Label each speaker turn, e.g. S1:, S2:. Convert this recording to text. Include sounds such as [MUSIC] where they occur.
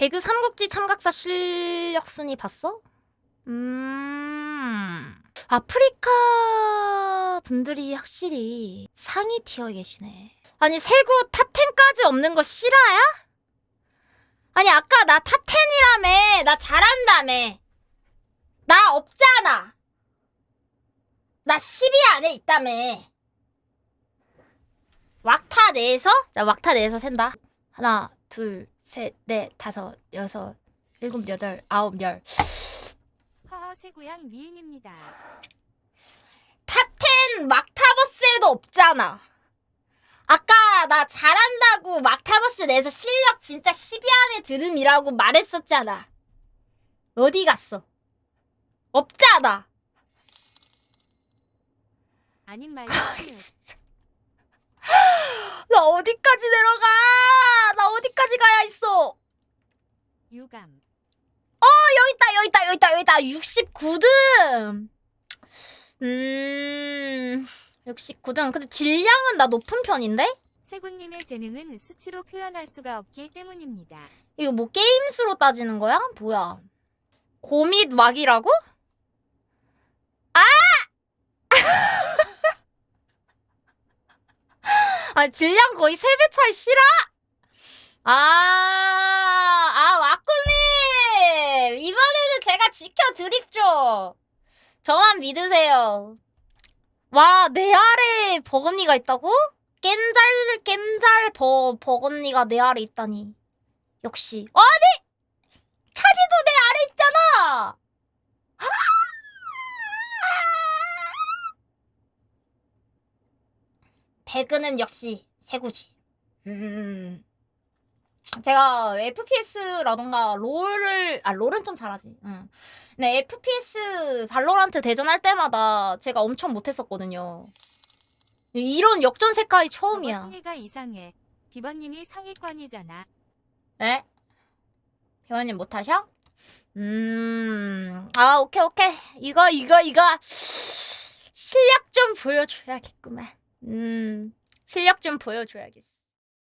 S1: 배그 삼국지 참가자 실력 순위 봤어? 음. 아프리카 분들이 확실히 상위 티어에 계시네. 아니, 세구 탑 10까지 없는 거 실화야? 아니, 아까 나 탑 10이라며. 나 잘한다며. 나 없잖아. 나 10위 안에 있다며. 왁타 내에서? 자, 왁타 내에서 샌다. 하나, 둘, 셋, 넷, 다섯, 여섯, 일곱, 여덟, 아홉, 열.
S2: 허허 새고양 미인입니다.
S1: 탑10 막타버스에도 없잖아. 아까 나 잘한다고 막타버스 내에서 실력 진짜 10위 안에 들음이라고 말했었잖아. 어디 갔어? 없잖아.
S2: 아님 [LAUGHS] 말고
S1: 진짜. 나 어디까지 내려가? 나 어디까지 가야 있어?
S2: 유감.
S1: 여기 있다, 여기 있다, 여기 있다, 여기 있다. 69등. 음, 69등. 근데 질량은 나 높은 편인데?
S2: 세군님의 재능은 수치로 표현할 수가 없기 때문입니다.
S1: 이거 뭐 게임 수로 따지는 거야? 뭐야? 고밋 왁이라고? 아! [LAUGHS] 아, 질량 거의 3배 차이 싫어? 아, 아, 왁꾸님! 이번에는 제가 지켜드립죠. 저만 믿으세요. 와, 내 아래 버건니가 있다고? 겜잘, 겜잘 버, 버건니가 내 아래 있다니. 역시. 아니! 차지도 내 아래 있잖아! 배그는 역시 세구지. 음. 제가 FPS라던가 롤을 아 롤은 좀 잘하지. 응. 근데 FPS 발로란트 대전할 때마다 제가 엄청 못했었거든요. 이런 역전 색깔이 처음이야.
S2: 순위가 이상해. 비번님이 상위권이잖아.
S1: 네? 회원님 못하셔? 음, 아, 오케이, 오케이. 이거, 이거, 이거. 실력 좀 보여줘야겠구만. 음, 실력 좀 보여줘야겠어.